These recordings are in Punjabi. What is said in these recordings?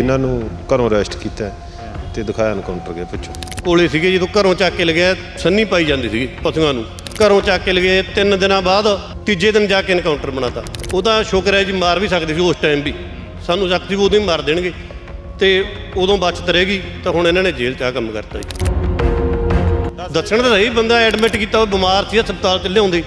ਇਹਨਾਂ ਨੂੰ ਘਰੋਂ ਅਰੈਸਟ ਕੀਤਾ ਹੈ ਤੇ ਦਿਖਾਇਆ ਐਨਕਾਊਂਟਰ ਗਿਆ ਪਿੱਛੋਂ। ਕੋਲੇ ਸੀਗੇ ਜਦੋਂ ਘਰੋਂ ਚੱਕ ਕੇ ਲਗਿਆ ਸੰਨੀ ਪਾਈ ਜਾਂਦੀ ਸੀਗੀ ਪਸ਼ੂਆਂ ਨੂੰ। ਘਰੋਂ ਚੱਕ ਕੇ ਲਗਏ ਤਿੰਨ ਦਿਨਾਂ ਬਾਅਦ ਤੀਜੇ ਦਿਨ ਜਾ ਕੇ ਐਨਕਾਊਂਟਰ ਬਣਾਤਾ। ਉਹਦਾ ਸ਼ੁਕਰ ਹੈ ਜੀ ਮਾਰ ਵੀ ਸਕਦੇ ਸੀ ਉਸ ਟਾਈਮ ਵੀ। ਸਾਨੂੰ ਸ਼ੱਕ ਵੀ ਉਦੋਂ ਹੀ ਮਾਰ ਦੇਣਗੇ। ਤੇ ਉਦੋਂ ਬਚਤ ਰਹੇਗੀ, ਤਾਂ ਹੁਣ ਇਹਨਾਂ ਨੇ ਜੇਲ੍ਹ 'ਚ ਆ ਕੰਮ ਕਰਤਾ ਜੀ। ਦੱਸਣ ਤਾਂ ਸਹੀ, ਬੰਦਾ ਐਡਮਿਟ ਕੀਤਾ, ਉਹ ਬਿਮਾਰ ਸੀ, ਹਸਪਤਾਲ ਚ ਲਿਆਉਂਦੇ।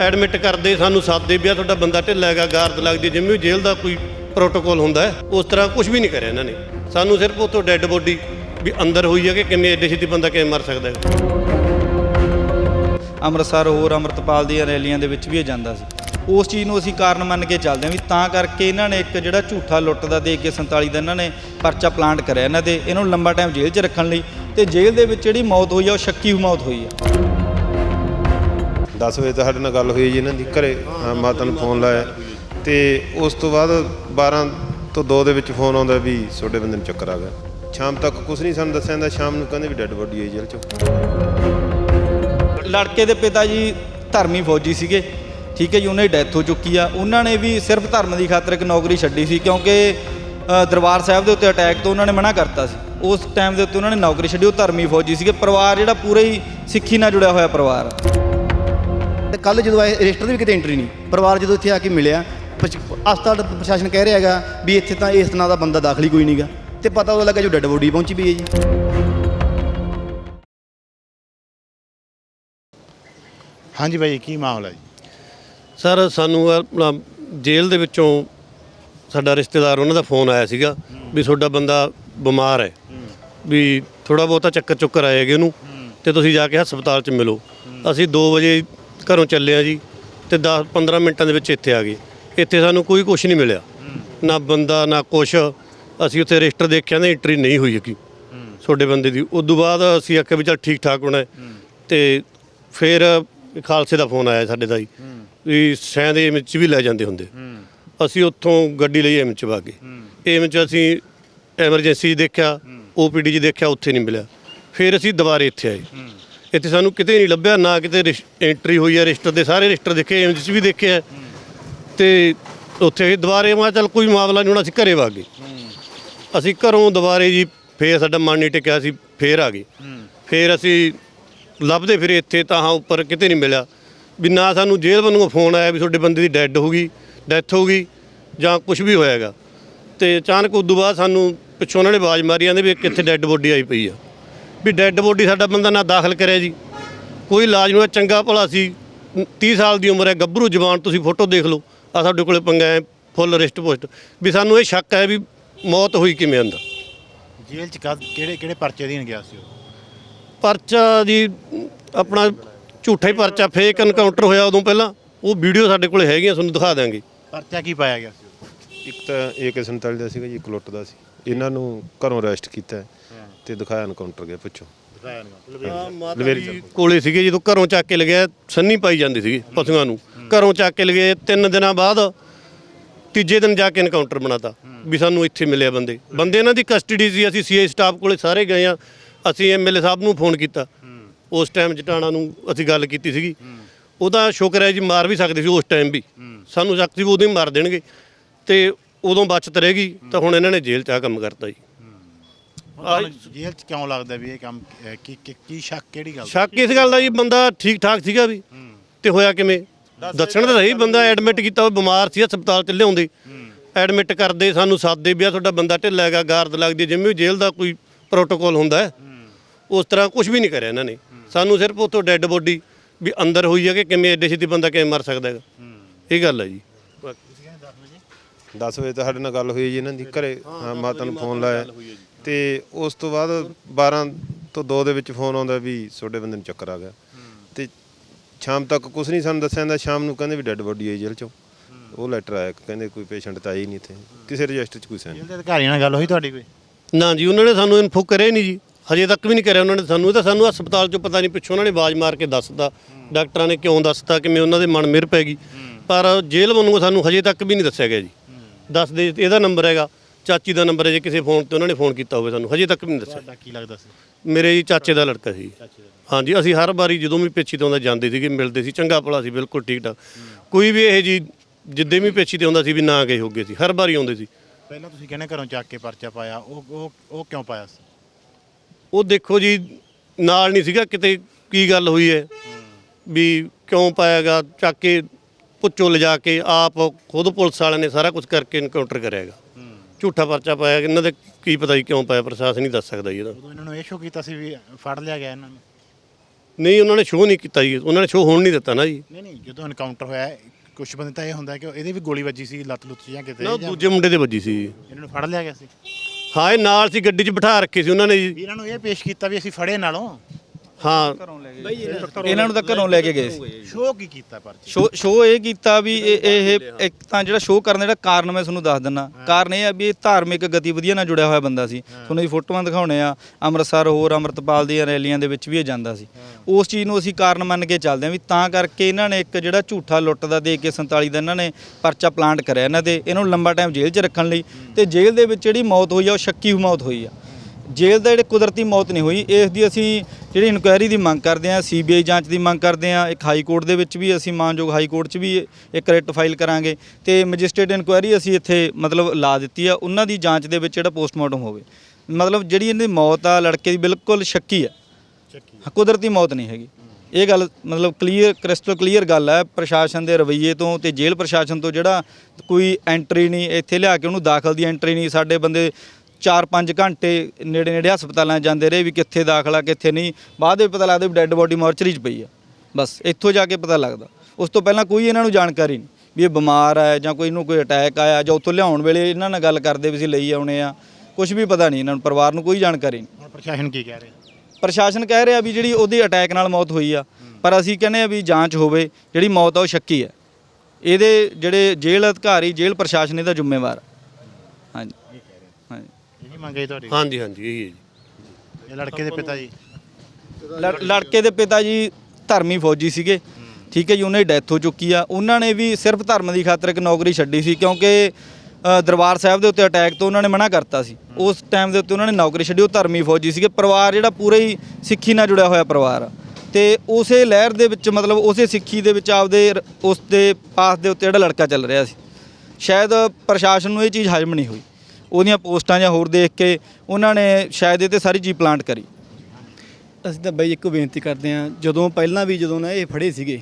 ਐਡਮਿਟ ਕਰਦੇ, ਸਾਨੂੰ ਸਾਦੇ ਵੀ ਆ, ਤੁਹਾਡਾ ਬੰਦਾ ਢਿੱਲਾ ਹੈਗਾ, ਗਾਰਦ ਲੱਗਦੀ, ਜਿਵੇਂ ਵੀ ਜੇਲ੍ਹ ਦਾ ਕੋਈ ਪ੍ਰੋਟੋਕਾਲ ਹੁੰਦਾ ਹੈ ਉਸ ਤਰ੍ਹਾਂ ਕੁਝ ਵੀ ਨਹੀਂ ਕਰਿਆ ਇਹਨਾਂ ਨੇ। ਸਾਨੂੰ ਸਿਰਫ ਉੱਥੋਂ ਡੈੱਡ ਬੋਡੀ ਵੀ ਅੰਦਰ ਹੋਈ ਹੈ ਕਿ ਕਿਵੇਂ ਐਡੇ ਛੇਤੀ ਬੰਦਾ ਕਿਵੇਂ ਮਰ ਸਕਦਾ ਹੈ। ਅੰਮ੍ਰਿਤਸਰ ਹੋਰ ਅੰਮ੍ਰਿਤਪਾਲ ਦੀਆਂ ਰੈਲੀਆਂ ਦੇ ਵਿੱਚ ਵੀ ਇਹ ਜਾਂਦਾ ਸੀ। ਉਸ ਚੀਜ਼ ਨੂੰ ਅਸੀਂ ਕਾਰਨ ਮੰਨ ਕੇ ਚੱਲਦੇ ਹਾਂ ਵੀ ਤਾਂ ਕਰਕੇ ਇਹਨਾਂ ਨੇ ਇੱਕ ਜਿਹੜਾ ਝੂਠਾ ਲੁੱਟ ਦਾ ਦੇ ਕੇ 47 ਦਾ ਇਹਨਾਂ ਨੇ ਪਰਚਾ ਪਲਾਂਟ ਕਰਿਆ ਇਹਨਾਂ ਦੇ ਇਹਨਾਂ ਨੂੰ ਲੰਬਾ ਟਾਈਮ ਜੇਲ੍ਹ 'ਚ ਰੱਖਣ ਲਈ ਤੇ ਜੇਲ੍ਹ ਦੇ ਵਿੱਚ ਜਿਹੜੀ ਮੌਤ ਹੋਈ ਆ ਉਹ ਸ਼ੱਕੀ ਮੌਤ ਹੋਈ ਆ। 10 ਵਜੇ ਤਾਂ ਸਾਡੇ ਨਾਲ ਗੱਲ ਹੋਈ ਜੀ ਇਹਨਾਂ ਦੀ ਘਰੇ ਮਾਤਾ ਨੂੰ ਫੋਨ ਲਾਇਆ। ਤੇ ਉਸ ਤੋਂ ਬਾਅਦ 12 ਤੋਂ 2 ਦੇ ਵਿੱਚ ਫੋਨ ਆਉਂਦਾ ਵੀ ਤੁਹਾਡੇ ਬੰਦੇ ਨੂੰ ਚੱਕਰ ਆ ਗਿਆ। ਸ਼ਾਮ ਤੱਕ ਕੁਝ ਨਹੀਂ ਸਾਨੂੰ ਦੱਸਿਆ ਜਾਂਦਾ ਸ਼ਾਮ ਨੂੰ ਕਹਿੰਦੇ ਵੀ ਡੈੱਡ ਬੋਡੀ ਹੈ ਜੇਲ੍ਹ 'ਚੋਂ। ਲੜਕੇ ਦੇ ਪਿਤਾ ਜੀ ਧਰਮੀ ਫੌਜੀ ਸੀਗੇ ਠੀਕ ਹੈ ਜੀ ਉਹਨਾਂ ਦੀ ਡੈਥ ਹੋ ਚੁੱਕੀ ਆ। ਉਹਨਾਂ ਨੇ ਵੀ ਸਿਰਫ ਧਰਮ ਦੀ ਖਾਤਰ ਇੱਕ ਨੌਕਰੀ ਛੱਡੀ ਸੀ ਕਿਉਂਕਿ ਦਰਬਾਰ ਸਾਹਿਬ ਦੇ ਉੱਤੇ ਅਟੈਕ ਤੋਂ ਉਹਨਾਂ ਨੇ ਮਨਾ ਕਰਤਾ ਸੀ। ਉਸ ਟਾਈਮ ਦੇ ਉੱਤੇ ਉਹਨਾਂ ਨੇ ਨੌਕਰੀ ਛੱਡੀ ਉਹ ਧਰਮੀ ਫੌਜੀ ਸੀਗੇ। ਪਰਿਵਾਰ ਜਿਹੜਾ ਪੂਰਾ ਹੀ ਸਿੱਖੀ ਨਾਲ ਜੁੜਿਆ ਹੋਇਆ ਪਰਿਵਾਰ ਕੱਲ ਜਦੋਂ ਆਏ ਰਜਿਸਟਰ ਦੇ ਵੀ ਕਿਤੇ ਐਂਟਰੀ ਨਹੀਂ। ਪਰਿਵਾਰ ਜਦੋਂ ਇੱਥੇ ਆ ਕੇ ਮਿਲਿਆ ਹਸਪਤਾਲ ਦਾ ਪ੍ਰਸ਼ਾਸਨ ਕਹਿ ਰਿਹਾ ਹੈਗਾ ਵੀ ਇੱਥੇ ਤਾਂ ਇਸ ਤਰ੍ਹਾਂ ਦਾ ਬੰਦਾ ਦਾਖਲ ਹੀ ਕੋਈ ਨਹੀਂਗਾ ਤੇ ਪਤਾ ਉਹ ਲੱਗਾ ਜੋ ਡੈੱਡ ਬੋਡੀ ਪਹੁੰਚੀ ਪਈ ਹੈ ਜੀ। ਹਾਂਜੀ ਭਾਈ ਕੀ ਮਾਮਲਾ ਜੀ? ਸਰ ਸਾਨੂੰ ਆਪਣਾ ਜੇਲ੍ਹ ਦੇ ਵਿੱਚੋਂ ਸਾਡਾ ਰਿਸ਼ਤੇਦਾਰ ਉਹਨਾਂ ਦਾ ਫੋਨ ਆਇਆ ਸੀਗਾ ਵੀ ਤੁਹਾਡਾ ਬੰਦਾ ਬਿਮਾਰ ਹੈ। ਵੀ ਥੋੜਾ ਬਹੁਤਾ ਚੱਕਰ ਚੁੱਕਰ ਆਏਗੇ ਉਹਨੂੰ ਤੇ ਤੁਸੀਂ ਜਾ ਕੇ ਹਸਪਤਾਲ 'ਚ ਮਿਲੋ। ਅਸੀਂ 2 ਵਜੇ ਘਰੋਂ ਚੱਲੇ ਆ ਜੀ ਤੇ 10 15 ਮਿੰਟਾਂ ਦੇ ਵਿੱਚ ਇੱਥੇ ਆ ਗਏ। ਇੱਥੇ ਸਾਨੂੰ ਕੋਈ ਕੁਝ ਨਹੀਂ ਮਿਲਿਆ। ਨਾ ਬੰਦਾ ਨਾ ਕੁਛ। ਅਸੀਂ ਉੱਥੇ ਰਜਿਸਟਰ ਦੇਖਿਆ ਨਾ ਐਂਟਰੀ ਨਹੀਂ ਹੋਈ ਹੈਗੀ। ਤੁਹਾਡੇ ਬੰਦੇ ਦੀ। ਉਸ ਤੋਂ ਬਾਅਦ ਅਸੀਂ ਆਖਿਆ ਵੀ ਚੱਲ ਠੀਕ ਠਾਕ ਹੋਣਾ ਹੈ। ਤੇ ਫਿਰ ਖਾਲਸੇ ਦਾ ਫੋਨ ਆਇਆ ਸਾਡੇ ਦਾ ਜੀ। ਵੀ ਸ਼ਾਇਦ ਇਹ ਵਿੱਚ ਵੀ ਲੈ ਜਾਂਦੇ ਹੁੰਦੇ। ਅਸੀਂ ਉੱਥੋਂ ਗੱਡੀ ਲਈ ਐਮ ਚ ਵਾ ਗਏ। ਐਮ ਚ ਅਸੀਂ ਐਮਰਜੈਂਸੀ ਦੇਖਿਆ ਓਪੀਡੀ 'ਚ ਦੇਖਿਆ ਉੱਥੇ ਨਹੀਂ ਮਿਲਿਆ। ਫਿਰ ਅਸੀਂ ਦੁਬਾਰੇ ਇੱਥੇ ਆਏ। ਇੱਥੇ ਸਾਨੂੰ ਕਿਤੇ ਨਹੀਂ ਲੱਭਿਆ ਨਾ ਕਿਤੇ ਐਂਟਰੀ ਹੋਈ ਹੈ ਰਜਿਸਟਰ ਦੇ ਸਾਰੇ ਰਜਿਸਟਰ ਦੇਖੇ ਐਮ ਚ ਵੀ ਦੇਖੇ ਹੈ। ਤੇ ਉੱਥੇ ਦੁਬਾਰੇ ਮੈਂ ਕਿਹਾ ਚੱਲ ਕੋਈ ਮਾਮਲਾ ਨਹੀਂ ਹੁਣ, ਅਸੀਂ ਘਰੇ ਵਾ ਗਏ ਅਸੀਂ ਘਰੋਂ ਦੁਬਾਰੇ ਜੀ ਫੇਰ ਸਾਡਾ ਮਨ ਨਹੀਂ ਟਿਕਿਆ, ਅਸੀਂ ਫੇਰ ਆ ਗਏ। ਫੇਰ ਅਸੀਂ ਲੱਭਦੇ ਫਿਰ ਇੱਥੇ ਤਾਂ ਹਾਂ ਉੱਪਰ ਕਿਤੇ ਨਹੀਂ ਮਿਲਿਆ। ਵੀ ਨਾ ਸਾਨੂੰ ਜੇਲ੍ਹ ਵੱਲੋਂ ਫੋਨ ਆਇਆ ਵੀ ਤੁਹਾਡੇ ਬੰਦੇ ਦੀ ਡੈੱਡ ਹੋ ਗਈ, ਡੈਥ ਹੋ ਗਈ ਜਾਂ ਕੁਝ ਵੀ ਹੋਇਆਗਾ ਤੇ ਅਚਾਨਕ ਉਦੋਂ ਬਾਅਦ ਸਾਨੂੰ ਪਿੱਛੋਂ ਉਹਨਾਂ ਨੇ ਆਵਾਜ਼ ਮਾਰੀ ਜਾਂਦੇ ਵੀ ਕਿੱਥੇ ਡੈੱਡ ਬੋਡੀ ਆਈ ਪਈ ਆ। ਵੀ ਡੈੱਡ ਬੋਡੀ ਸਾਡਾ ਬੰਦਾ ਨਾ ਦਾਖਲ ਕਰਿਆ ਜੀ। ਕੋਈ ਇਲਾਜ ਨੂੰ ਚੰਗਾ ਭਲਾ ਸੀ। 30 ਸਾਲ ਦੀ ਉਮਰ ਹੈ, ਗੱਭਰੂ ਜਵਾਨ, ਤੁਸੀਂ ਫੋਟੋ ਦੇਖ ਲਓ। ਆ ਸਾਡੇ ਕੋਲੇ ਪੰਗਾ ਹੈ ਫੁੱਲ ਰਿਸਟ ਪੋਸਟ। ਵੀ ਸਾਨੂੰ ਇਹ ਸ਼ੱਕ ਹੈ ਵੀ ਮੌਤ ਹੋਈ ਕਿਵੇਂ ਅੰਦਰ। ਜੇਲ੍ਹ ਚ ਕਦ ਕਿਹੜੇ ਕਿਹੜੇ ਪਰਚੇ ਦੇਣ ਗਿਆ ਸੀ ਉਹ? ਪਰਚਾ ਜੀ ਆਪਣਾ ਝੂਠਾ ਹੀ ਪਰਚਾ ਫੇਕ ਐਨਕਾਊਂਟਰ ਹੋਇਆ ਉਦੋਂ ਪਹਿਲਾਂ। ਉਹ ਵੀਡੀਓ ਸਾਡੇ ਕੋਲੇ ਹੈਗੀਆਂ ਤੁਹਾਨੂੰ ਦਿਖਾ ਦਾਂਗੇ ਪਰਚਾ ਕੀ ਪਾਇਆ ਗਿਆ ਸੀ ਉਹ? ਇੱਕ ਤਾਂ AK47 ਦਾ ਸੀਗਾ ਜੀ ਇੱਕ ਲੁੱਟ ਦਾ ਸੀ। ਇਹਨਾਂ ਨੂੰ ਘਰੋਂ ਅਰੈਸਟ ਕੀਤਾ ਹੈ ਤੇ ਦਿਖਾਇਆ ਐਨਕਾਊਂਟਰ ਗਿਆ ਪਿੱਛੋਂ। ਦਿਖਾਇਆ ਨਹੀਂ। ਮਾਤਾ ਜੀ ਕੋਲੇ ਸੀਗੇ ਜਦੋਂ ਘਰੋਂ ਚੱਕ ਕੇ ਲਗਿਆ ਸੰਨੀ ਪਾਈ ਜਾਂਦੀ ਸੀਗੀ ਪਸ਼ੂਆਂ ਨੂੰ। ਘਰੋਂ ਚੱਕ ਕੇ ਲਗਏ ਤਿੰਨ ਦਿਨਾਂ ਬਾਅਦ ਤੀਜੇ ਦਿਨ ਜਾ ਕੇ ਐਨਕਾਊਂਟਰ ਬਣਾਤਾ ਵੀ ਸਾਨੂੰ ਇੱਥੇ ਮਿਲਿਆ ਬੰਦੇ। ਬੰਦੇ ਇਹਨਾਂ ਦੀ ਕਸਟਡੀ ਸੀ ਅਸੀਂ ਸੀਆਈ ਸਟਾਫ ਕੋਲੇ ਸਾਰੇ ਗਏ ਆ ਅਸੀਂ ਐਮਐਲਏ ਸਾਹਿਬ ਨੂੰ ਫੋਨ ਕੀਤਾ। ਉਸ ਟਾਈਮ ਜਟਾਣਾ ਨੂੰ ਅਸੀਂ ਗੱਲ ਕੀਤੀ ਸੀਗੀ। ਉਹਦਾ ਸ਼ੁਕਰ ਹੈ ਜੀ ਮਾਰ ਵੀ ਸਕਦੇ ਸੀ ਉਸ ਟਾਈਮ ਵੀ। ਸਾਨੂੰ ਸ਼ੱਕ ਸੀ ਉਦੋਂ ਹੀ ਮਾਰ ਦੇਣਗੇ। ਤੇ ਉਦੋਂ ਬਚਤ ਰਹੇਗੀ ਤਾਂ ਹੁਣ ਇਹਨਾਂ ਨੇ ਜੇਲ੍ਹ 'ਚ ਆ ਕੰਮ ਕਰਤਾ ਜੀ। ਜੇਲ੍ਹ ਚ ਕਿਉਂ ਲੱਗਦਾ ਵੀ ਇਹ ਕੰਮ ਕੀ ਕੀ- ਸ਼ੱਕ ਕਿਹੜੀ ਗੱਲ? ਸ਼ੱਕ ਇਸ ਗੱਲ ਦਾ ਜੀ ਬੰਦਾ ਠੀਕ ਠਾਕ ਸੀਗਾ ਵੀ। ਤੇ ਹੋਇਆ ਕਿਵੇਂ? ਦੱਸਣ ਤਾਂ ਸਹੀ ਬੰਦਾ ਐਡਮਿਟ ਕੀਤਾ ਉਹ ਬਿਮਾਰ ਸੀ ਹਸਪਤਾਲ ਚ ਲਿਆਉਂਦੇ। ਐਡਮਿਟ ਕਰਦੇ ਸਾਨੂੰ ਸਾਦੇ ਵੀ ਆ ਤੁਹਾਡਾ ਬੰਦਾ ਢਿੱਲਾ ਹੈਗਾ ਗਾਰਦ ਲੱਗਦੀ ਜਿਵੇਂ ਵੀ ਜੇਲ੍ਹ ਦਾ ਕੋਈ ਪ੍ਰੋਟੋਕਾਲ ਹੁੰਦਾ ਹੈ। ਉਸ ਤਰ੍ਹਾਂ ਕੁਝ ਵੀ ਨਹੀਂ ਕਰਿਆ ਇਹਨਾਂ ਨੇ। ਸਾਨੂੰ ਸਿਰਫ ਉੱਥੋਂ ਡੈੱਡ ਬੋਡੀ ਵੀ ਅੰਦਰ ਹੋਈ ਹੈ ਕਿ ਕਿਵੇਂ ਐਡੇ ਛੇਤੀ ਬੰਦਾ ਕਿਵੇਂ ਮਰ ਸਕਦਾ ਹੈਗਾ। ਇਹ ਗੱਲ ਹੈ ਜੀ। 10 ਵਜੇ? ਤਾਂ ਸਾਡੇ ਨਾਲ ਗੱਲ ਹੋਈ ਜੀ ਇਹਨਾਂ ਦੀ ਘਰੇ ਹਾਂ, ਮਾਤਾ ਨੂੰ ਫੋਨ ਲਾਇਆ। ਤੇ ਉਸ ਤੋਂ ਬਾਅਦ 12 ਤੋਂ 2 ਦੇ ਵਿੱਚ ਫੋਨ ਆਉਂਦਾ ਵੀ ਤੁਹਾਡੇ ਬੰਦੇ ਨੂੰ ਚੱਕਰ ਆ ਗਿਆ। ਸ਼ਾਮ ਤੱਕ ਕੁਝ ਨਹੀਂ ਸਾਨੂੰ ਦੱਸਿਆ ਜਾਂਦਾ ਸ਼ਾਮ ਨੂੰ ਕਹਿੰਦੇ ਵੀ ਡੈੱਡ ਬੋਡੀ ਆਈ ਜੇਲ੍ਹ ਚੋਂ। ਉਹ ਲੈਟਰ ਆਇਆ ਕਹਿੰਦੇ ਕੋਈ ਪੇਸ਼ੈਂਟ ਤਾਂ ਆਈ ਨਹੀਂ ਇੱਥੇ। ਕਿਸੇ ਰਜਿਸਟਰ 'ਚ ਕੋਈ ਸਾਈਨ ਜੇਲ੍ਹ ਦੇ ਅਧਿਕਾਰੀਆਂ ਨਾਲ ਗੱਲ ਹੋਈ ਤੁਹਾਡੀ ਕੋਈ? ਨਾ ਜੀ ਉਹਨਾਂ ਨੇ ਸਾਨੂੰ ਇਨਫੋ ਕਰਿਆ ਹੀ ਨਹੀਂ ਜੀ। ਹਜੇ ਤੱਕ ਵੀ ਨਹੀਂ ਕਰਿਆ ਉਹਨਾਂ ਨੇ ਸਾਨੂੰ ਇਹ ਤਾਂ ਸਾਨੂੰ ਹਸਪਤਾਲ ਚੋਂ ਪਤਾ ਨਹੀਂ ਪਿੱਛੋਂ ਉਹਨਾਂ ਨੇ ਆਵਾਜ਼ ਮਾਰ ਕੇ ਦੱਸਤਾ। ਡਾਕਟਰਾਂ ਨੇ ਕਿਉਂ ਦੱਸਤਾ ਕਿਵੇਂ ਉਹਨਾਂ ਦੇ ਮਨ ਮਿਰ ਪੈ ਗਈ। ਪਰ ਜੇਲ੍ਹ ਵੱਲੋਂ ਸਾਨੂੰ ਹਜੇ ਤੱਕ ਵੀ ਨਹੀਂ ਦੱਸਿਆ ਗਿਆ ਜੀ। ਦੱਸ ਦੇ ਇਹਦਾ ਨੰਬਰ ਹੈਗਾ। ਚਾਚੀ ਦਾ ਨੰਬਰ ਹੈ ਜੇ ਕਿਸੇ ਫੋਨ ਤੇ ਉਹਨਾਂ ਨੇ ਫੋਨ ਕੀਤਾ ਹੋਵੇ ਸਾਨੂੰ ਹਜੇ ਤੱਕ ਵੀ ਨਹੀਂ ਦੱਸਿਆ। ਤੁਹਾਡਾ ਕੀ ਲੱਗਦਾ ਸੀ? ਮੇਰੇ ਜੀ ਚਾਚੇ ਦਾ ਲੜਕਾ ਸੀ। ਹਾਂਜੀ ਅਸੀਂ ਹਰ ਵਾਰੀ ਜਦੋਂ ਵੀ ਪੇਛੀ ਤੇ ਆਉਂਦਾ ਜਾਂਦੇ ਸੀਗੇ ਮਿਲਦੇ ਸੀ ਚੰਗਾ ਭਲਾ ਸੀ ਬਿਲਕੁਲ ਠੀਕ ਠਾਕ। ਕੋਈ ਵੀ ਇਹ ਜੀ ਜਿੱਦੇ ਵੀ ਪੇਛੀ ਤੇ ਆਉਂਦਾ ਸੀ ਵੀ ਨਾ ਗਏ ਹੋਗੇ ਸੀ ਹਰ ਵਾਰੀ ਆਉਂਦੇ ਸੀ। ਪਹਿਲਾਂ ਤੁਸੀਂ ਕਹਿੰਦੇ ਘਰੋਂ ਚੱਕ ਕੇ ਪਰਚਾ ਪਾਇਆ? ਉਹ ਉਹ ਉਹ ਕਿਉਂ ਪਾਇਆ ਸੀ? ਉਹ ਦੇਖੋ ਜੀ ਨਾਲ ਨਹੀਂ ਸੀਗਾ ਕਿਤੇ ਕੀ ਗੱਲ ਹੋਈ ਹੈ ਵੀ ਕਿਉਂ ਪਾਇਆਗਾ ਚੱਕ ਕੇ ਪੁੱਛੋ ਲਿਜਾ ਕੇ ਆਪ ਖੁਦ ਪੁਲਿਸ ਵਾਲਿਆਂ ਨੇ ਸਾਰਾ ਕੁਝ ਕਰਕੇ ਇਨਕਾਊਂਟਰ ਕਰਿਆਗਾ। ਝੂਠਾ ਪਰਚਾ ਪਾਇਆ ਇਹਨਾਂ ਦੇ ਕੀ ਪਤਾ ਜੀ ਕਿਉਂ ਪਾਇਆ ਪ੍ਰਸ਼ਾਸਨ ਨਹੀਂ ਦੱਸ ਸਕਦਾ ਜੀ ਇਹਦਾ। ਉਦੋਂ ਇਹਨਾਂ ਨੂੰ ਇਹ ਸ਼ੋ ਕੀਤਾ ਸੀ ਵੀ ਫੜ ਲਿਆ ਗਿਆ ਇਹਨਾਂ ਨੂੰ? ਨਹੀਂ ਉਹਨਾਂ ਨੇ ਸ਼ੋਅ ਨਹੀਂ ਕੀਤਾ ਜੀ ਉਹਨਾਂ ਨੇ ਸ਼ੋਅ ਹੋਣ ਨਹੀਂ ਦਿੱਤਾ ਨਾ ਜੀ। ਨਹੀਂ ਨਹੀਂ ਜਦੋਂ ਐਨਕਾਊਂਟਰ ਹੋਇਆ ਕੁਝ ਬੰਦੇ ਤਾਂ ਇਹ ਹੁੰਦਾ ਕਿ ਇਹਦੇ ਵੀ ਗੋਲੀ ਵੱਜੀ ਸੀ ਲੱਤ ਲੁੱਤ ਜਾਂ ਕਿਤੇ ਨਾ ਉਹ ਜਾਂ ਦੂਜੇ ਮੁੰਡੇ ਦੇ ਵੱਜੀ ਸੀ। ਜੀ। ਇਹਨਾਂ ਨੂੰ ਫੜ ਲਿਆ ਗਿਆ ਸੀ? ਹਾਂ ਇਹ ਨਾਲ ਸੀ ਗੱਡੀ 'ਚ ਬਿਠਾ ਰੱਖੇ ਸੀ ਉਹਨਾਂ ਨੇ ਜੀ। ਵੀ ਇਹਨਾਂ ਨੂੰ ਇਹ ਪੇਸ਼ ਕੀਤਾ ਵੀ ਅਸੀਂ ਫੜੇ ਨਾਲੋਂ। ਹਾਂ। ਇਹਨਾਂ ਨੂੰ ਤਾਂ ਘਰੋਂ ਲੈ ਕੇ ਗਏ ਸੀ। ਸ਼ੋ। ਕੀ ਕੀਤਾ ਪਰਚੇ ਸ਼ੋ ਸ਼ੋ ਇਹ ਕੀਤਾ ਵੀ ਇਹ ਇਹ ਇੱਕ ਤਾਂ ਜਿਹੜਾ ਸ਼ੋ ਕਰਨ ਦਾ ਜਿਹੜਾ ਕਾਰਨ ਮੈਂ ਤੁਹਾਨੂੰ ਦੱਸ ਦਿੰਨਾ। ਕਾਰਨ ਇਹ ਆ ਵੀ ਇਹ ਧਾਰਮਿਕ ਗਤੀਵਿਧੀਆਂ ਨਾਲ ਜੁੜਿਆ ਹੋਇਆ ਬੰਦਾ ਸੀ। ਤੁਹਾਨੂੰ ਇਹ ਫੋਟੋਆਂ ਦਿਖਾਉਣੇ ਆ ਅੰਮ੍ਰਿਤਸਰ ਹੋਰ ਅੰਮ੍ਰਿਤਪਾਲ ਦੀਆਂ ਰੈਲੀਆਂ ਦੇ ਵਿੱਚ ਵੀ ਇਹ ਜਾਂਦਾ ਸੀ। ਉਸ ਚੀਜ਼ ਨੂੰ ਅਸੀਂ ਕਾਰਨ ਮੰਨ ਕੇ ਚੱਲਦੇ ਹਾਂ ਵੀ ਤਾਂ ਕਰਕੇ ਇਹਨਾਂ ਨੇ ਇੱਕ ਜਿਹੜਾ ਝੂਠਾ ਲੁੱਟ ਦਾ ਦੇ ਕੇ 47 ਦਾ ਇਹਨਾਂ ਨੇ ਪਰਚਾ ਪਲਾਂਟ ਕਰਿਆ ਇਹਨਾਂ ਤੇ ਇਹਨਾਂ ਨੂੰ ਲੰਬਾ ਟਾਈਮ ਜੇਲ੍ਹ 'ਚ ਰੱਖਣ ਲਈ। ਤੇ ਜੇਲ੍ਹ ਦੇ ਵਿੱਚ ਜਿਹੜੀ ਮੌਤ ਹੋਈ ਆ ਉਹ ਸ਼ੱਕੀ ਮੌਤ ਹੋਈ ਆ। ਜੇਲ੍ਹ ਦਾ ਜਿਹੜੇ ਕੁਦਰਤੀ ਮੌਤ ਨਹੀਂ ਹੋਈ ਇਸ ਦੀ ਅਸੀਂ ਜਿਹੜੀ ਇਨਕੁਆਇਰੀ ਦੀ ਮੰਗ ਕਰਦੇ ਹਾਂ ਸੀਬੀਆਈ ਜਾਂਚ ਦੀ ਮੰਗ ਕਰਦੇ ਹਾਂ ਇੱਕ ਹਾਈ ਕੋਰਟ ਦੇ ਵਿੱਚ ਵੀ ਅਸੀਂ ਮਾਨਯੋਗ ਹਾਈ ਕੋਰਟ 'ਚ ਵੀ ਇੱਕ ਰਿਟ ਫਾਈਲ ਕਰਾਂਗੇ ਤੇ ਮੈਜਿਸਟ੍ਰੇਟ ਇਨਕੁਆਇਰੀ ਅਸੀਂ ਇੱਥੇ ਮਤਲਬ ਲਾ ਦਿੱਤੀ ਆ ਉਹਨਾਂ ਦੀ ਜਾਂਚ ਦੇ ਵਿੱਚ ਜਿਹੜਾ ਪੋਸਟਮਾਰਟਮ ਹੋਵੇ। ਮਤਲਬ ਜਿਹੜੀ ਇਹਦੀ ਮੌਤ ਆ ਲੜਕੇ ਦੀ ਬਿਲਕੁਲ ਸ਼ੱਕੀ ਆ। ਕੁਦਰਤੀ ਮੌਤ ਨਹੀਂ ਹੈਗੀ। ਇਹ ਗੱਲ ਮਤਲਬ ਕਲੀਅਰ ਕ੍ਰਿਸਟਲ ਕਲੀਅਰ ਗੱਲ ਹੈ ਪ੍ਰਸ਼ਾਸਨ ਦੇ ਰਵੱਈਏ ਤੋਂ ਤੇ ਜੇਲ੍ਹ ਪ੍ਰਸ਼ਾਸਨ ਤੋਂ ਜਿਹੜਾ ਕੋਈ ਐਂਟਰੀ ਨਹੀਂ ਇੱਥੇ ਲਿਆ ਕੇ ਉਹਨੂੰ ਦਾਖਲ ਦੀ ਐਂਟਰੀ ਨਹੀਂ ਸਾਡੇ ਬੰਦੇ 4-5 ਘੰਟੇ ਨੇੜੇ ਨੇੜੇ ਹਸਪਤਾਲਾਂ 'ਚ ਜਾਂਦੇ ਰਹੇ ਵੀ ਕਿੱਥੇ ਦਾਖਲ ਆ ਕਿੱਥੇ ਨਹੀਂ। ਬਾਅਦ ਵਿੱਚ ਪਤਾ ਲੱਗਦਾ ਵੀ ਡੈੱਡ ਬੋਡੀ ਮੋਰਚਰੀ 'ਚ ਪਈ ਆ। ਬਸ। ਇੱਥੋਂ ਜਾ ਕੇ ਪਤਾ ਲੱਗਦਾ। ਉਸ ਤੋਂ ਪਹਿਲਾਂ ਕੋਈ ਇਹਨਾਂ ਨੂੰ ਜਾਣਕਾਰੀ ਨਹੀਂ ਵੀ ਇਹ ਬਿਮਾਰ ਹੈ ਜਾਂ ਕੋਈ ਇਹਨੂੰ ਕੋਈ ਅਟੈਕ ਆਇਆ ਜਾਂ ਉੱਥੋਂ ਲਿਆਉਣ ਵੇਲੇ ਇਹਨਾਂ ਨਾਲ ਗੱਲ ਕਰਦੇ ਵੀ ਅਸੀਂ ਲਈ ਆਉਣੇ ਆ। ਕੁਝ ਵੀ ਪਤਾ ਨਹੀਂ ਇਹਨਾਂ ਨੂੰ ਪਰਿਵਾਰ ਨੂੰ ਕੋਈ ਜਾਣਕਾਰੀ ਨਹੀਂ। ਹੁਣ ਪ੍ਰਸ਼ਾਸਨ ਕੀ ਕਹਿ ਰਿਹਾ? ਪ੍ਰਸ਼ਾਸਨ ਕਹਿ ਰਿਹਾ ਵੀ ਜਿਹੜੀ ਉਹਦੀ ਅਟੈਕ ਨਾਲ ਮੌਤ ਹੋਈ ਆ ਪਰ ਅਸੀਂ ਕਹਿੰਦੇ ਆ ਵੀ ਜਾਂਚ ਹੋਵੇ ਜਿਹੜੀ ਮੌਤ ਆ ਉਹ ਸ਼ੱਕੀ ਹੈ ਇਹਦੇ ਜਿਹੜੇ ਜੇਲ੍ਹ ਅਧਿਕਾਰੀ ਜੇਲ੍ਹ ਪ੍ਰਸ਼ਾਸਨ ਇਹਦਾ ਜ਼ਿੰਮੇਵਾਰ ਆ। ਹਾਂਜੀ। ਇਹੀ ਮੰਗੇ ਤੁਹਾਡੀ? ਹਾਂਜੀ ਹਾਂਜੀ ਇਹੀ ਹੈ ਜੀ। ਇਹ ਲੜਕੇ ਦੇ ਪਿਤਾ ਜੀ? ਲੜ- ਲੜਕੇ ਦੇ ਪਿਤਾ ਜੀ ਧਰਮੀ ਫੌਜੀ ਸੀਗੇ। ਠੀਕ ਹੈ ਜੀ ਉਹਨਾਂ ਦੀ ਡੈਥ ਹੋ ਚੁੱਕੀ ਆ। ਉਹਨਾਂ ਨੇ ਵੀ ਸਿਰਫ ਧਰਮ ਦੀ ਖਾਤਰ ਇੱਕ ਨੌਕਰੀ ਛੱਡੀ ਸੀ ਕਿਉਂਕਿ ਅ, ਦਰਬਾਰ ਸਾਹਿਬ ਦੇ ਉੱਤੇ ਅਟੈਕ ਤੋਂ ਉਹਨਾਂ ਨੇ ਮਨਾ ਕਰਤਾ ਸੀ। ਉਸ ਟਾਈਮ ਦੇ ਉੱਤੇ ਉਹਨਾਂ ਨੇ ਨੌਕਰੀ ਛੱਡੀ ਉਹ ਧਰਮੀ ਫੌਜੀ ਸੀਗੇ। ਪਰਿਵਾਰ ਜਿਹੜਾ ਪੂਰਾ ਹੀ ਸਿੱਖੀ ਨਾਲ ਜੁੜਿਆ ਹੋਇਆ ਪਰਿਵਾਰ ਆ। ਤੇ ਉਸੇ ਲਹਿਰ ਦੇ ਵਿੱਚ ਮਤਲਬ ਉਸੇ ਸਿੱਖੀ ਦੇ ਵਿੱਚ ਆਪਦੇ ਰ- ਉਸ ਦੇ ਪਾਸ ਦੇ ਉੱਤੇ ਜਿਹੜਾ ਲੜਕਾ ਚੱਲ ਰਿਹਾ ਸੀ। ਸ਼ਾਇਦ ਪ੍ਰਸ਼ਾਸਨ ਨੂੰ ਇਹ ਚੀਜ਼ ਹਜਮ ਨਹੀਂ ਹੋਈ। ਉਹਦੀਆਂ ਪੋਸਟਾਂ ਜਾਂ ਹੋਰ ਦੇਖ ਕੇ ਉਹਨਾਂ ਨੇ ਸ਼ਾਇਦ ਇਹ ਤੇ ਸਾਰੀ ਚੀਜ਼ ਪਲਾਂਟ ਕਰੀ। ਅਸੀਂ ਤਾਂ ਬਈ ਇੱਕੋ ਬੇਨਤੀ ਕਰਦੇ ਹਾਂ, ਜਦੋਂ ਪਹਿਲਾਂ ਵੀ ਜਦੋਂ ਨਾ ਇਹ ਫੜੇ ਸੀਗੇ,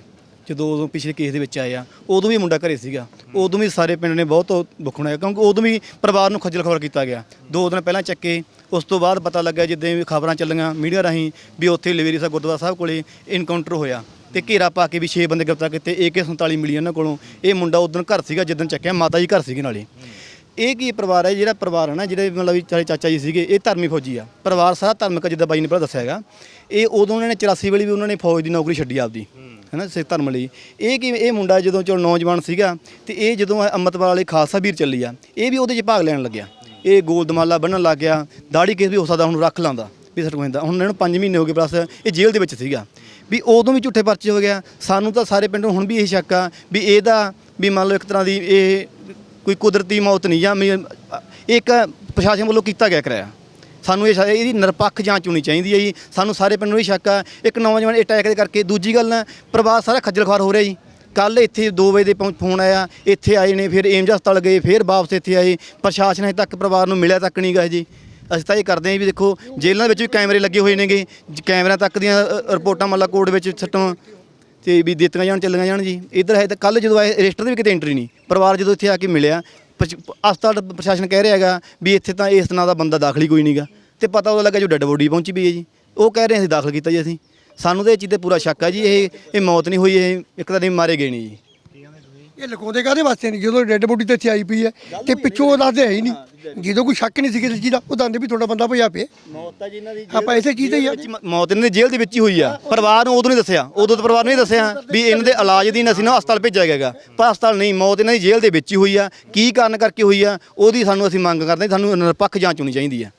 ਜਦੋਂ ਉਦੋਂ ਪਿਛਲੇ ਕੇਸ ਦੇ ਵਿੱਚ ਆਏ ਆ, ਉਦੋਂ ਵੀ ਮੁੰਡਾ ਘਰੇ ਸੀਗਾ। ਉਦੋਂ ਵੀ ਸਾਰੇ ਪਿੰਡ ਨੇ ਬਹੁਤ ਬੁਖਣਾ ਕਿਉਂਕਿ ਉਦੋਂ ਵੀ ਪਰਿਵਾਰ ਨੂੰ ਖੱਜਲ ਖਬਰ ਕੀਤਾ ਗਿਆ। ਦੋ ਦਿਨ ਪਹਿਲਾਂ ਚੱਕੇ ਉਸ ਤੋਂ ਬਾਅਦ ਪਤਾ ਲੱਗਾ ਜਿੱਦਾਂ ਵੀ ਖਬਰਾਂ ਚੱਲੀਆਂ ਮੀਡੀਆ ਰਾਹੀਂ ਵੀ ਉੱਥੇ ਲਵੇਰੀ ਸਾਹਿਬ, ਗੁਰਦੁਆਰਾ ਸਾਹਿਬ ਕੋਲੇ ਇਨਕਾਊਂਟਰ ਹੋਇਆ ਤੇ ਘੇਰਾ ਪਾ ਕੇ ਵੀ 6 ਬੰਦੇ ਗ੍ਰਿਫਤਾਰ ਕੀਤੇ AK47 ਮਿਲੀ ਉਹਨਾਂ ਕੋਲੋਂ। ਇਹ ਮੁੰਡਾ ਉਦੋਂ ਘਰ ਸੀਗਾ, ਜਿੱਦਣ ਚੱਕਿਆ ਮਾਤਾ ਜੀ ਘਰ ਸੀਗੇ ਨਾਲੇ। ਇਹ ਕੀ ਪਰਿਵਾਰ ਹੈ? ਜਿਹੜਾ ਪਰਿਵਾਰ ਹੈ ਨਾ, ਜਿਹੜੇ ਮਤਲਬ ਵੀ ਚਾਰੇ ਚਾਚਾ ਜੀ ਸੀਗੇ, ਇਹ ਧਰਮੀ ਫੌਜੀ ਆ। ਪਰਿਵਾਰ ਸਾਰਾ ਧਰਮਿਕ ਜਿੱਦਾਂ ਬਾਈ ਨੇ ਪਹਿਲਾਂ ਦੱਸਿਆ ਹੈਗਾ। ਇਹ ਉਦੋਂ ਉਹਨਾਂ ਨੇ 84 ਵੇਲੇ ਵੀ ਉਹਨਾਂ ਨੇ ਫੌਜ ਦੀ ਨੌਕਰੀ ਛੱਡੀ ਆਪਦੀ, ਹੈਨਾ ਸਿੱਖ ਧਰਮ ਲਈ। ਇਹ ਕੀ, ਇਹ ਮੁੰਡਾ ਜਦੋਂ ਚਲੋ ਨੌਜਵਾਨ ਸੀਗਾ, ਤੇ ਇਹ ਜਦੋਂ ਅੰਮ੍ਰਿਤਪਾਲ ਵਾਲੇ ਖਾਲਸਾ ਵੀਰ ਚੱਲੀ ਆ, ਇਹ ਵੀ ਉਹਦੇ 'ਚ ਭਾਗ ਲੈਣ ਲੱਗਿਆ। ਇਹ ਗੋਲ ਦਮਾਲਾ ਬੰਨਣ ਲੱਗ ਗਿਆ, ਦਾੜੀ ਕਿਸ ਵੀ ਹੋ ਸਕਦਾ, ਹੁਣ ਰੱਖ ਲਾਂਦਾ, ਵੀ ਸਰ ਕਹਿੰਦਾ ਹੁਣ ਇਹਨਾਂ ਨੂੰ 5 ਮਹੀਨੇ ਹੋ ਗਏ, ਪਲੱਸ ਇਹ ਜੇਲ੍ਹ ਦੇ ਵਿੱਚ ਸੀਗਾ। ਵੀ ਉਦੋਂ ਵੀ ਝੂਠੇ ਪਰਚੇ ਹੋ ਗਿਆ। ਸਾਨੂੰ ਤਾਂ ਸਾਰੇ ਪਿੰਡੋਂ ਹੁਣ ਵੀ ਇਹ ਸ਼ੱਕ ਆ, ਵੀ ਇਹਦਾ, ਵੀ ਮੰਨ ਲਓ ਇੱਕ ਤਰ੍ਹਾਂ ਦੀ ਇਹ ਕੋਈ ਕੁਦਰਤੀ ਮੌਤ ਨਹੀਂ ਜਾਂ ਵੀ ਇੱਕ ਪ੍ਰਸ਼ਾਸਨ ਵੱਲੋਂ ਕੀਤਾ ਗਿਆ ਕਰਾਇਆ ਸਾਨੂੰ ਇਹ ਸ਼ਾ- ਇਹਦੀ ਨਿਰਪੱਖ ਜਾਂਚ ਹੋਣੀ ਚਾਹੀਦੀ ਹੈ ਜੀ। ਸਾਨੂੰ ਸਾਰੇ ਪਿੰਡ ਨੂੰ ਇਹ ਸ਼ੱਕ ਆ। ਇੱਕ ਨੌਜਵਾਨ ਅਟੈਕ ਦੇ ਕਰਕੇ ਦੂਜੀ ਗੱਲ ਪਰਿਵਾਰ ਸਾਰਾ ਖੱਜਲ ਖੁਆਰ ਹੋ ਰਿਹਾ ਜੀ। ਕੱਲ ਇੱਥੇ 2 ਵਜੇ ਦੇ ਪਹੁੰਚ- ਫੋਨ ਆਇਆ, ਇੱਥੇ ਆਏ ਨੇ, ਫਿਰ ਏਮਜ ਹਸਪਤਾਲ ਗਏ, ਫਿਰ ਵਾਪਸ ਇੱਥੇ ਆਏ। ਪ੍ਰਸ਼ਾਸਨ ਹਜੇ ਤੱਕ ਪਰਿਵਾਰ ਨੂੰ ਮਿਲਿਆ ਤੱਕ ਨਹੀਂ ਗਾ ਜੀ। ਅਸੀਂ ਤਾਂ ਇਹ ਕਰਦੇ ਹਾਂ ਵੀ ਦੇਖੋ, ਜੇਲ੍ਹਾਂ ਵਿੱਚ ਵੀ ਕੈਮਰੇ ਲੱਗੇ ਹੋਏ ਨੇਗੇ। ਜ- ਕੈਮਰਿਆਂ ਤੱਕ ਦੀਆਂ ਰਿਪੋਰਟਾਂ ਮੱਲਾ ਕੋਰਟ ਵਿੱਚ ਸੱਟਾਂ ਤੇ ਵੀ ਦਿੱਤੀਆਂ ਜਾਣ, ਚੱਲੀਆਂ ਜਾਣ ਜੀ। ਇੱਧਰ ਹੈ ਤਾਂ ਕੱਲ ਜਦੋਂ ਆਏ, ਰਜਿਸਟਰ ਦੇ ਵੀ ਕਿਤੇ ਐਂਟਰੀ ਨਹੀਂ। ਪਰਿਵਾਰ ਜਦੋਂ ਇੱਥੇ ਆ ਕੇ ਮਿਲਿਆ, ਪਛ- ਹਸਪਤਾਲ ਪ੍ਰਸ਼ਾਸਨ ਕਹਿ ਰਿਹਾ ਹੈਗਾ ਵੀ ਇੱਥੇ ਤਾਂ ਇਸ ਤਰ੍ਹਾਂ ਦਾ ਬੰਦਾ ਦਾਖਲ ਹੀ ਕੋਈ ਨਹੀਂਗਾ ਤੇ ਪਤਾ ਉਹ ਲੱਗਾ ਜੋ ਡੈੱਡ ਬੋਡੀ ਪਹੁੰਚੀ ਵੀ ਹੈ ਜੀ। ਉਹ ਕਹਿ ਰਹੇ ਅਸੀਂ ਦਾਖਲ ਕੀਤਾ ਜੀ ਅਸੀਂ। ਸਾਨੂੰ ਤਾਂ ਇਹ ਚੀਜ਼ ਤੇ ਪੂਰਾ ਸ਼ੱਕ ਆ ਜੀ। ਇਹ ਇਹ ਮੌਤ ਨਹੀਂ ਹੋਈ, ਇਹ ਇੱਕ ਤਾਂ ਨਹੀਂ ਮਾਰੇ ਗਏ ਨਹੀਂ ਜੀ। ਇਹ ਲੁਕਾਉਂਦੇ ਕਾਹਦੇ ਵਾਸਤੇ ਨਹੀਂ? ਜਦੋਂ ਡੈੱਡ ਬੋਡੀ ਤੇ ਇੱਥੇ ਆਈ ਪਈ ਹੈ ਤੇ ਪਿੱਛੋਂ ਉਹ ਦੱਸਦੇ ਹੈ ਹੀ ਨਹੀਂ। ਜਦੋਂ ਕੋਈ ਸ਼ੱਕ ਨਹੀਂ ਸੀ ਕਿਸੇ ਚੀਜ਼ ਦਾ ਉਹ ਦੰਦੇ ਵੀ ਤੁਹਾਡਾ ਬੰਦਾ ਭਜਾ ਪਏ ਮੌਤ ਤਾਂ ਜੀ ਇਹਨਾਂ ਦੀ ਆਪਾਂ ਇਸੇ ਚੀਜ਼ ਤੇ ਹੀ ਆ। ਮੌਤ ਇਹਨਾਂ ਦੀ ਜੇਲ੍ਹ ਦੇ ਵਿੱਚ ਹੀ ਹੋਈ ਆ। ਪਰਿਵਾਰ ਨੂੰ ਉਦੋਂ ਨਹੀਂ ਦੱਸਿਆ। ਉਦੋਂ ਤਾਂ ਪਰਿਵਾਰ ਨੂੰ ਨਹੀਂ ਦੱਸਿਆ ਵੀ ਇਹਨਾਂ ਦੇ ਇਲਾਜ ਦੀ ਅਸੀਂ ਨਾ ਹਸਪਤਾਲ ਭੇਜਿਆ ਗਿਆਗਾ ਪਰ ਹਸਪਤਾਲ ਨਹੀਂ ਮੌਤ ਇਹਨਾਂ ਦੀ ਜੇਲ੍ਹ ਦੇ ਵਿੱਚ ਹੀ ਹੋਈ ਆ। ਕੀ ਕਾਰਨ ਕਰਕੇ ਹੋਈ ਆ? ਉਹਦੀ ਸਾਨੂੰ ਅਸੀਂ ਮੰਗ ਕਰਦੇ ਹਾਂ ਸਾਨੂੰ ਨਿਰਪੱਖ ਜਾਂਚ ਹੋਣੀ ਚਾਹੀਦੀ ਆ।